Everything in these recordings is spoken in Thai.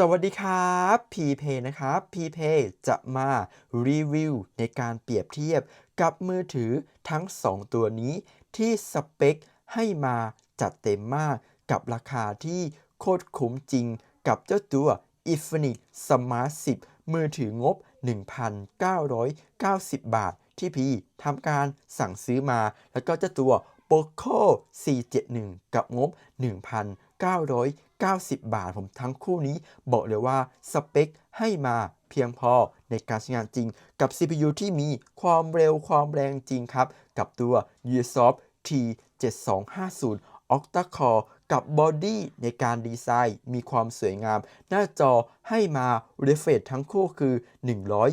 สวัสดีครับพีเพนะครับพีเพจะมารีวิวในการเปรียบเทียบกับมือถือทั้ง 2 ตัวนี้ ที่สเปคให้มาจัดเต็มมากกับราคาที่โคตรคุ้มจริงกับเจ้าตัว Infinix Smart 10 มือถืองบ 1,990 บาท ที่พีทำการสั่งซื้อมา แล้วก็เจ้าตัว Poco 471 กับงบ 1,990 บาท ผมทั้งคู่นี้บอกเลยว่าสเปคให้มาเพียงพอในการใช้งานจริง กับ CPU ที่มีความเร็วความแรงจริงครับ กับตัว Ubisoft T7250 Octa Core กับบอดี้ในการดีไซน์มีความสวยงาม หน้าจอให้มา refresh ทั้งคู่คือ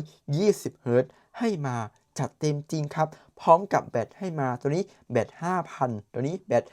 120 Hz ให้มา จัดเต็มจริงครับ พร้อมกับแบตให้มาตัวนี้แบต 5,000 ตัวนี้แบต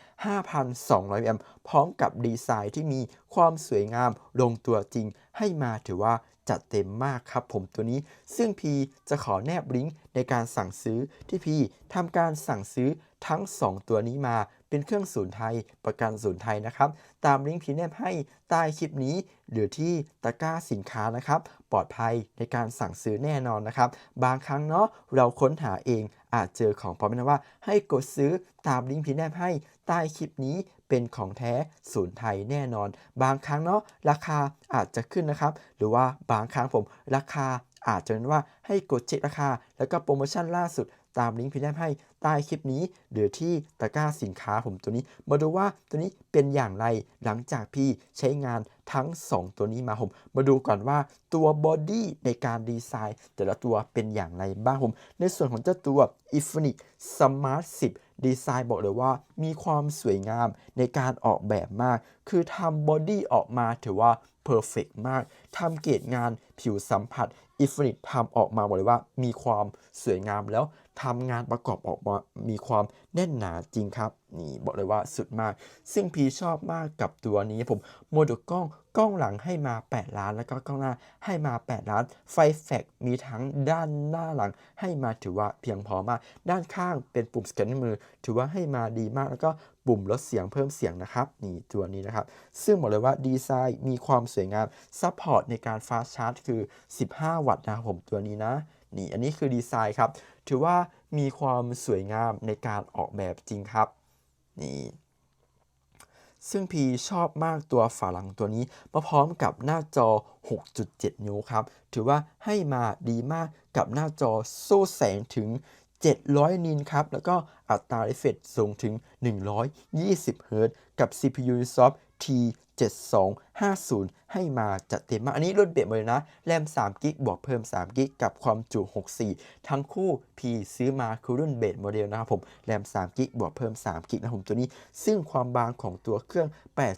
5,200 แอมป์พร้อมกับดีไซน์ที่มีความสวยงามลงตัวจริงให้มาถือว่าจัดเต็มมากครับผมตัวนี้ ซึ่งพีจะขอแนบลิงก์ในการสั่งซื้อที่พีทำการสั่งซื้อ ทั้ง 2 ตัวนี้มาเป็นเครื่องศูนย์ไทยประกันศูนย์ไทยนะครับ ตามลิงก์พีแนบให้ใต้คลิปนี้ หรือที่ตะกร้าสินค้านะครับ ปลอดภัยในการสั่งซื้อแน่นอนนะครับ บางครั้งเนาะเราค้นหาเองอาจเจอของปลอมนะว่า ให้กดซื้อตามลิงก์พีแนบให้ใต้คลิปนี้เป็นของแท้ศูนย์ไทยแน่นอน บางครั้งเนาะราคาอาจจะขึ้นนะครับ หรือว่าบางครั้งผมราคาอาจจะเป็นว่าให้กดเช็คราคา แล้วก็โปรโมชั่นล่าสุด ตามลิงก์พีแนบให้ใต้คลิปนี้หรือที่ตะกร้าสินค้าผมตัวนี้ มาดูว่าตัวนี้เป็นอย่างไรหลังจากพี่ใช้งานทั้ง 2 ตัวนี้มาผม มาดูก่อนว่าตัวบอดี้ในการดีไซน์ แต่ละตัวเป็นอย่างไรบ้างผม ในส่วนของเจ้าตัว Infinix Smart 10 ดีไซน์บอกเลยว่ามีความสวยงามในการออกแบบมาก คือทำบอดี้ออกมาถือว่าเพอร์เฟกมากทำเกรดงานผิวสัมผัส อีฟนิดทำออกมาบอกเลยว่ามีความสวยงามแล้วทำงานประกอบออกมามีความแน่นหนาจริงครับ นี่บอกเลยว่าสุดมาก ซึ่งพีชอบมากกับตัวนี้ผมโมดูลกล้อง กล้องหลังให้มา 8 ล้าน แล้วก็กล้องหน้าให้มา 8 ล้าน ไฟแฟกมีทั้งด้านหน้าหลังให้มาถือว่าเพียงพอมาก ด้านข้างเป็นปุ่มสแกนมือ ถือว่าให้มาดีมาก แล้วก็ปุ่มลดเสียงเพิ่มเสียงนะครับ นี่ตัวนี้นะครับ ซึ่งบอกเลยว่าดีไซน์มีความสวยงาม ซัพพอร์ตในการฟาสชาร์จคือ 15 วัตต์นะครับผมตัวนี้นะ นี่อันนี้คือดีไซน์ครับ ถือว่ามีความสวยงามในการออกแบบจริงครับ นี่ ซึ่งพีชอบมากตัวฝาหลังตัวนี้ มาพร้อมกับหน้าจอ 6.7 นิ้วครับ ถือว่าให้มาดีมากกับหน้าจอโซ่แสงถึง 700 นินครับ แล้วก็อัตราเรฟเฟตสูงถึง 120 เฮิรตซ์กับ CPU T7250 ให้มาจัดเต็มมาก อันนี้รุ่นเบ็ดเลยนะ แรม3กิกบวกเพิ่ม3กิกกับความจุ 64 ทั้งคู่ P ซื้อมาคือรุ่นเบสโมเดลนะครับผม แรม3กิกบวกเพิ่ม3กิกนะผมตัวนี้ ซึ่งความบางของตัวเครื่อง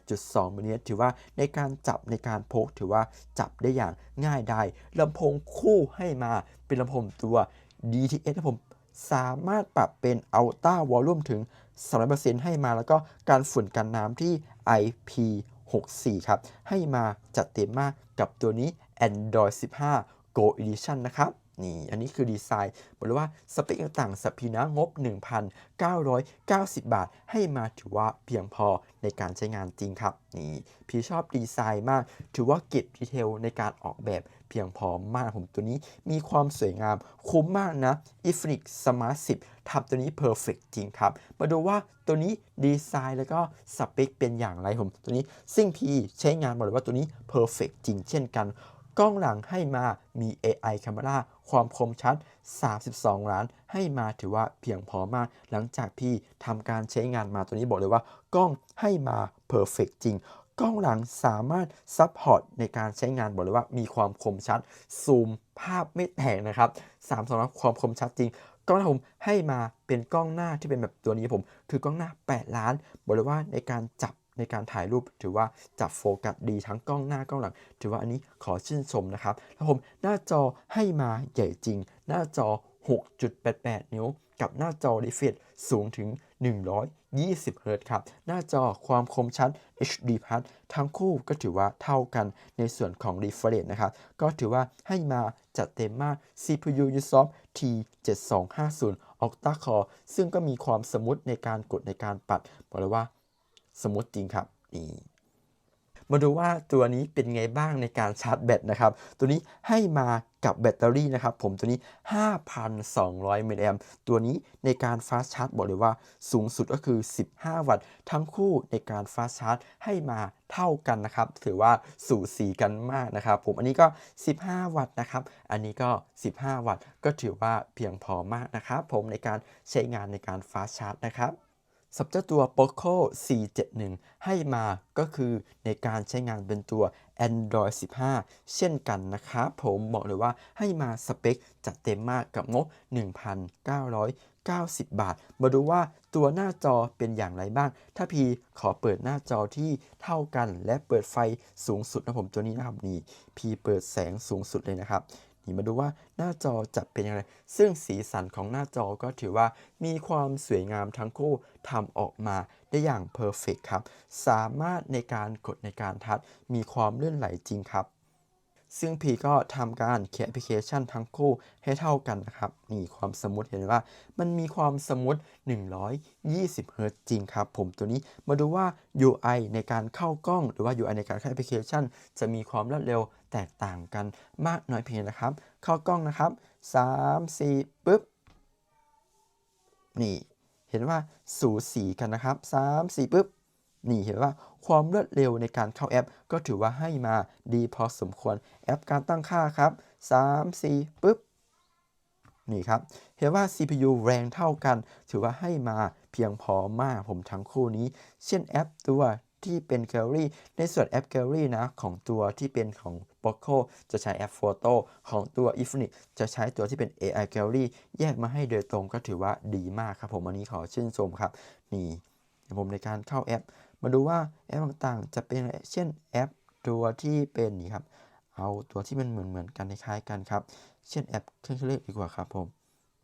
8.2มิลลิเมตรถือว่าในการจับในการพกถือว่าจับได้อย่างง่ายได้ลำโพงคู่ให้มาเป็นลำโพงตัว DTS นะผม สามารถปรับเป็น Ultra Volume ถึง 300%ให้มาแล้วก็การฝุ่นกันน้ำที่ IP64 ครับ ให้มาจัดเต็มมากกับตัวนี้ Android 15 Go Edition นะครับนี่ อันนี้คือดีไซน์ บอกเลยว่าสเปคต่างๆสัพพีนะงบ 1,990 บาท ให้มาถือว่าเพียงพอในการใช้งานจริงครับ นี่ พี่ชอบดีไซน์มาก ถือว่าเก็บดีเทลในการออกแบบ พียงพอมากผมตัวนี้มีความสวยงามคุ้มมากนะ i f n i x Smart 10ทำตัวนี้เพอร์เฟกจริงครับ มาดูว่าตัวนี้ดีไซน์แล้วก็สเปคเป็นอย่างไรผมตัวนี้ซึ่งพี่ใช้งานบอกเลยว่าตัวนี้เพอร์เฟกจริงเช่นกันกล้องหลังให้มามี AI Camera ความคมชัด 32 ล้าน ให้มาถือว่าเพียงพอมาก หลังจากพี่ทำการใช้งานมาตัวนี้บอกเลยว่ากล้องให้มาเพอร์เฟกจริง กล้องหลังสามารถซัพพอร์ตในการใช้งานบอกเลยว่ามีความคมชัด ซูมภาพไม่แตกนะครับ3สำหรับความคมชัดจริงกล้องหน้าผมให้มาเป็นกล้องหน้าที่เป็นแบบตัวนี้ผมคือกล้องหน้า 8 ล้านบอกเลยว่าในการจับในการถ่ายรูปถือว่าจับโฟกัสดีทั้งกล้องหน้ากล้องหลัง ถือว่าอันนี้ขอชื่นชมนะครับแล้วผมหน้าจอให้มาใหญ่จริง หน้าจอ 6.88 นิ้ว กับหน้าจอ refresh สูงถึง 120 เฮิรตซ์ครับ หน้าจอความคมชัด HD ทั้งคู่ก็ถือว่าเท่ากันในส่วนของ refresh นะครับ ก็ถือว่าให้มาจัดเต็มมาก CPU Ubisoft T7250 Octa Core ซึ่งก็มีความสมูทในการกดในการปัด บอกเลยว่าสมูทจริงครับนี่ มาดูว่าตัวนี้เป็นไงบ้างในการชาร์จแบตนะครับ ตัวนี้ให้มากับแบตเตอรี่นะครับ ผมตัวนี้ 5,200มิลลิแอมตัวนี้ในการฟาสชาร์จบอกเลยว่าสูงสุดก็คือ 15 วัตต์ ทั้งคู่ในการฟาสชาร์จให้มาเท่ากันนะครับ ถือว่าสูสีกันมากนะครับ ผมอันนี้ก็ 15 วัตต์นะครับ อันนี้ก็ 15 วัตต์ ก็ถือว่าเพียงพอมากนะครับ ผมในการใช้งานในการฟาสชาร์จนะครับ สับเจ้าตัว Poco C71 ให้มาก็คือในการใช้งานเป็นตัว Android 15 เช่นกันนะครับผมบอกเลยว่าให้มาสเปคจัดเต็มมากกับงบ 1,990 บาท มาดูว่าตัวหน้าจอเป็นอย่างไรบ้าง ถ้าพีขอเปิดหน้าจอที่เท่ากันและเปิดไฟสูงสุดนะผมตัวนี้นะครับนี่พีเปิดแสงสูงสุดเลยนะครับนี่มาดูว่าหน้าจอจะเป็นอย่างไร ซึ่งสีสันของหน้าจอก็ถือว่ามีความสวยงามทั้งคู่ ทำออกมาได้อย่างเพอร์เฟกครับ สามารถในการกดในการทัชมีความเลื่อนไหลจริงครับ ซึ่งพีก็ทำการเขียนแอปพลิเคชันทั้งคู่ให้เท่ากันนะครับ นี่ความสมูทเห็นว่ามันมีความสมูท120เฮิรตจริงครับ ผมตัวนี้มาดูว่า UI ในการเข้ากล้อง หรือว่า UI ในการเข้าแอปพลิเคชัน จะมีความรวดเร็วแตกต่างกันมากน้อยเพียงใดนะครับ เข้ากล้องนะครับ3 4ปึ๊บนี่ เห็นว่าสูสีกันนะครับ3 4ปึ๊บนี่เห็นว่าความรวดเร็วในการเข้าแอป ก็ถือว่าให้มาดีพอสมควรแอปการตั้งค่าครับ 3 4ปึ๊บนี่ครับ เห็นว่า CPU แรงเท่ากัน ถือว่าให้มาเพียงพอมากผมทั้งคู่นี้ เช่นแอปตัวที่เป็น Gallery ในส่วนแอป Gallery นะของตัวที่เป็นของ Poco จะใช้แอป Photo ของตัว Infinix จะใช้ตัวที่เป็น AI Gallery แยกมาให้โดยตรงก็ถือว่าดีมากครับผมอันนี้ขอชื่นชมครับ นี่เดี๋ยวผมในการเข้าแอป มาดูว่าแอปต่างๆ จะเป็นเช่นแอปตัวที่เป็นนี่ครับ เอาตัวที่มันเหมือนเหมือนๆกันคล้ายๆกันครับ เช่นแอปเครื่องคิดเลขดีกว่าครับผม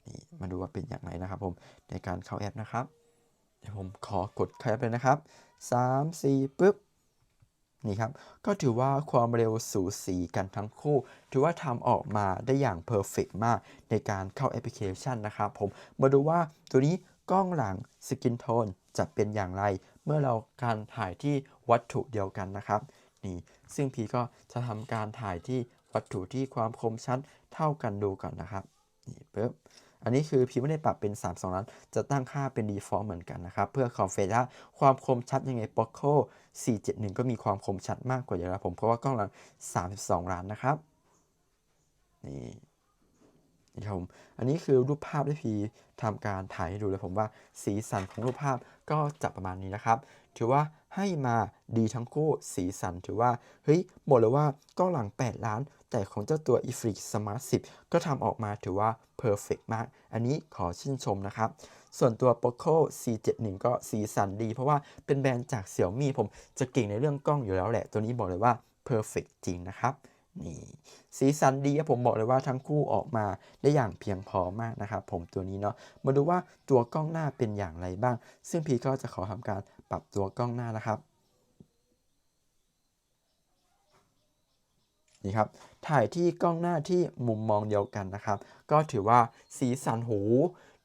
นี่มาดูว่าเป็นอย่างไรนะครับผมในการเข้าแอปนะครับ เดี๋ยวผมขอกดเข้าแอปเลยนะครับ 3 4ปึ๊บ นี่ครับ ก็ถือว่าความเร็วสูสีกันทั้งคู่ ถือว่าทำออกมาได้อย่างเพอร์เฟกมากในการเข้าแอปพลิเคชันนะครับผม มาดูว่าตัวนี้กล้องหลังสกินโทนจะเป็นอย่างไร เมื่อเราการถ่ายที่วัตถุเดียวกันนะครับนี่ซึ่งพีก็จะทำการถ่ายที่วัตถุที่ความคมชัดเท่ากันดูก่อนนะครับนี่ปึ๊บ อันนี้คือพีไม่ได้ปรับเป็น 3 2ล้านจะตั้งค่าเป็น default เหมือนกันนะครับ เพื่อคอนเฟว่าความคมชัดยังไง Poco 471 ก็มีความคมชัดมากกว่าอยู่แล้วผม เพราะว่ากล้องหลัง 32 ล้านนะครับ นี่นี่ครับผมอันนี้คือรูปภาพที่พีทำการถ่ายให้ดูเลยผมว่าสีสันของรูปภาพก็จะประมาณนี้นะครับ ถือว่าให้มาดีทั้งคู่สีสันถือว่า เฮ้ย บอกเลยว่ากล้องหลัง 8 ล้าน แต่ของเจ้าตัว e f l i x Smart 10 ก็ทำออกมาถือว่าเพอร์เฟกมาก อันนี้ขอชื่นชมนะครับ ส่วนตัว Poco C71 ก็สีสันดี เพราะว่าเป็นแบรนด์จาก Xiaomi ผมจะเก่งในเรื่องกล้องอยู่แล้วแหละ ตัวนี้บอกเลยว่าเพอร์เฟกจริงนะครับนี่สีสันดีครับผมบอกเลยว่าทั้งคู่ออกมาได้อย่างเพียงพอมากนะครับผมตัวนี้เนาะมาดูว่าตัวกล้องหน้าเป็นอย่างไรบ้าง ซึ่งพีก็จะขอทำการ ปรับตัวกล้องหน้านะครับ นี่ครับ ถ่ายที่กล้องหน้าที่มุมมองเดียวกันนะครับ ก็ถือว่าสีสันหู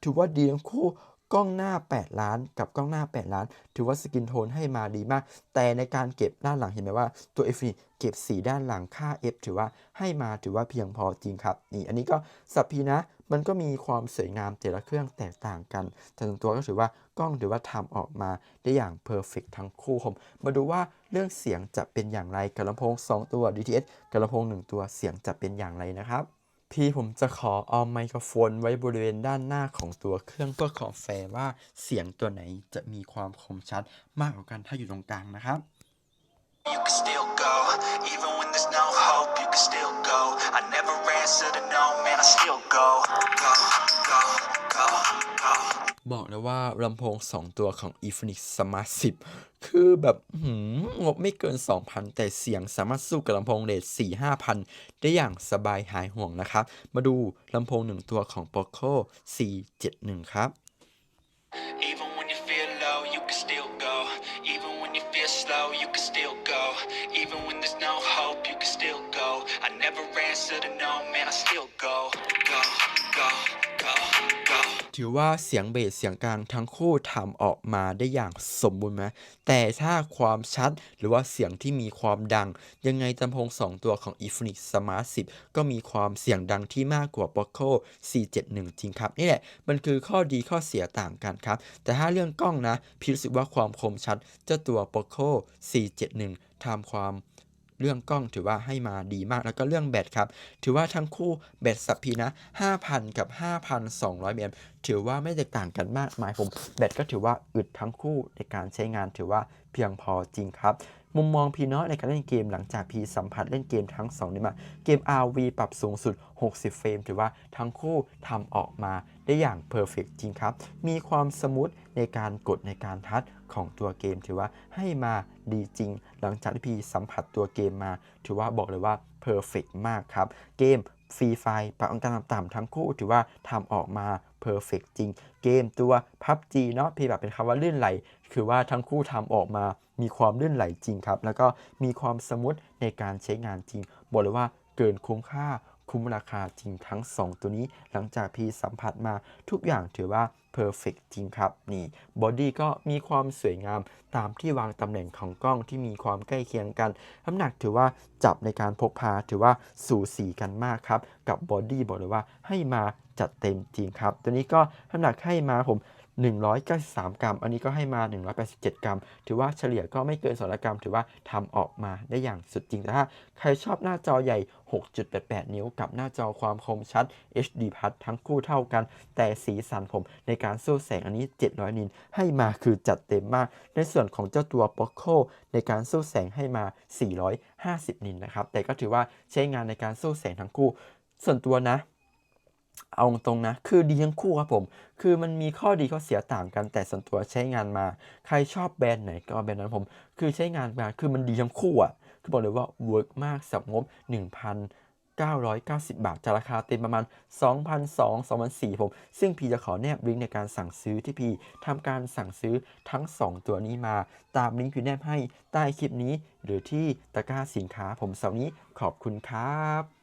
ถือว่าดีทั้งคู่กล้องหน้า 8 ล้าน กับกล้องหน้า 8 ล้าน ถือว่าสกินโทนให้มาดีมาก แต่ในการเก็บด้านหลังเห็นไหมว่าตัว F นี่เก็บสีด้านหลังค่า F ถือว่าให้มาถือว่าเพียงพอจริงครับ นี่อันนี้ก็สับพีนะ มันก็มีความสวยงามแต่ละเครื่องแตกต่างกันแต่ถึงตัวก็ถือว่ากล้องถือว่าทำออกมาได้อย่างเพอร์เฟกทั้งคู่ผมมาดูว่าเรื่องเสียงจะเป็นอย่างไรกับลำโพง 2 ตัว DTS กับลำโพง 1 ตัวเสียงจะเป็นอย่างไรนะครับพี่ผมจะขอเอาไมโครโฟนไว้บริเวณด้านหน้าของตัวเครื่องเพื่อขอแฟร์ว่าเสียงตัวไหนจะมีความคมชัดมากกว่ากันถ้าอยู่ตรงกลางนะครับ You can still go, even when there's no hope, you can still go. Never answer to no, man, I still go. Go, go, go, go. บอกเลยว่าลำโพง 2 ตัวของ Infinix Smart 10 คือแบบหืมงบไม่เกิน 2,000 แต่เสียงสามารถสู้กับลำโพงเรท4-5,000 ได้อย่างสบายหายห่วงนะครับ มาดูลำโพง 1 ตัวของ Poco C71 ครับ Even when you feel low, you can still go. Even when you feel slow, you can still go. Even when there's no ถือว่าเสียงเบสเสียงกลางทั้งคู่ทำออกมาได้อย่างสมบูรณ์ไหมแต่ถ้าความชัดหรือว่าเสียงที่มีความดัง ยังไงลำโพง 2 ตัวของ Infinix Smart 10 ก็มีความเสียงดังที่มากกว่า Poco C71 จริงครับ นี่แหละ มันคือข้อดีข้อเสียต่างกันครับ แต่ถ้าเรื่องกล้องนะ พี่รู้สึกว่าความคมชัดเจ้าตัว Poco C71 ทำความ เรื่องกล้องถือว่าให้มาดีมาก แล้วก็เรื่องแบตครับ ถือว่าทั้งคู่แบตสัพพีนะ 5,000 กับ 5,200 mAh ถือว่าไม่แตกต่างกันมากมายผมแบตก็ถือว่าอึดทั้งคู่ในการใช้งานถือว่าเพียงพอจริงครับมุมมองพีเนาะในการเล่นเกมหลังจากพีสัมผัสเล่นเกมทั้ง2นี้มา เกม RV ปรับสูงสุด 60 เฟรม ถือว่าทั้งคู่ทำออกมาได้อย่างเพอร์เฟกจริงครับ มีความสมูทในการกดในการทัชของตัวเกม ถือว่าให้มา ดีจริง หลังจากที่พีสัมผัสตัวเกมมา ถือว่าบอกเลยว่าเพอร์เฟกมากครับ เกมฟรีไฟปรับอังการต่ำๆทั้งคู่ถือว่าทำออกมาเพอร์เฟกจริง เกมตัว PUBG เนาะพีแบบเป็นคำว่าลื่นไหล คือว่าทั้งคู่ทำออกมามีความลื่นไหลจริงครับ แล้วก็มีความสมูทในการใช้งานจริง บอกเลยว่าเกินคุ้มค่า คุ้มราคาจริงทั้ง 2 ตัวนี้หลังจากพี่สัมผัสมาทุกอย่างถือว่าเพอร์เฟกจริงครับ นี่บอดี้ก็มีความสวยงามตามที่วางตำแหน่งของกล้องที่มีความใกล้เคียงกัน น้ำหนักถือว่าจับในการพกพาถือว่าสูสีกันมากครับ กับบอดี้บอกเลยว่าให้มาจัดเต็มจริงครับ ตัวนี้ก็น้ำหนักให้มาผม 193 กรัม อันนี้ก็ให้มา 187 กรัม ถือว่าเฉลี่ยก็ไม่เกิน 200 กรัม ถือว่าทำออกมาได้อย่างสุดจริง แต่ถ้าใครชอบหน้าจอใหญ่ 6.88 นิ้ว กับหน้าจอความคมชัด HD Plus ทั้งคู่เท่ากัน แต่สีสันผมในการสู้แสงอันนี้ 700 นิน ให้มาคือจัดเต็มมาก ในส่วนของเจ้าตัว Poco ในการสู้แสงให้มา 450 นินนะครับ แต่ก็ถือว่าใช้งานในการสู้แสงทั้งคู่ ส่วนตัวนะ เอาตรงๆนะ คือดีทั้งคู่ครับผม คือมันมีข้อดีข้อเสียต่างกันแต่ส่วนตัวใช้งานมา ใครชอบแบรนด์ไหนก็แบรนด์นั้นผม คือใช้งานมาคือมันดีทั้งคู่อะ คือบอกเลยว่าเวิร์กมากสำหรับงบ 1,990 บาท จะราคาเต็มประมาณ2,200 2,400ผม ซึ่งพีจะขอแนบลิงก์ในการสั่งซื้อที่พีทำการสั่งซื้อทั้ง 2 ตัวนี้มา ตามลิงก์พี่แนบให้ใต้คลิปนี้ หรือที่ตะกร้าสินค้าผมเสาร์นี้ขอบคุณครับ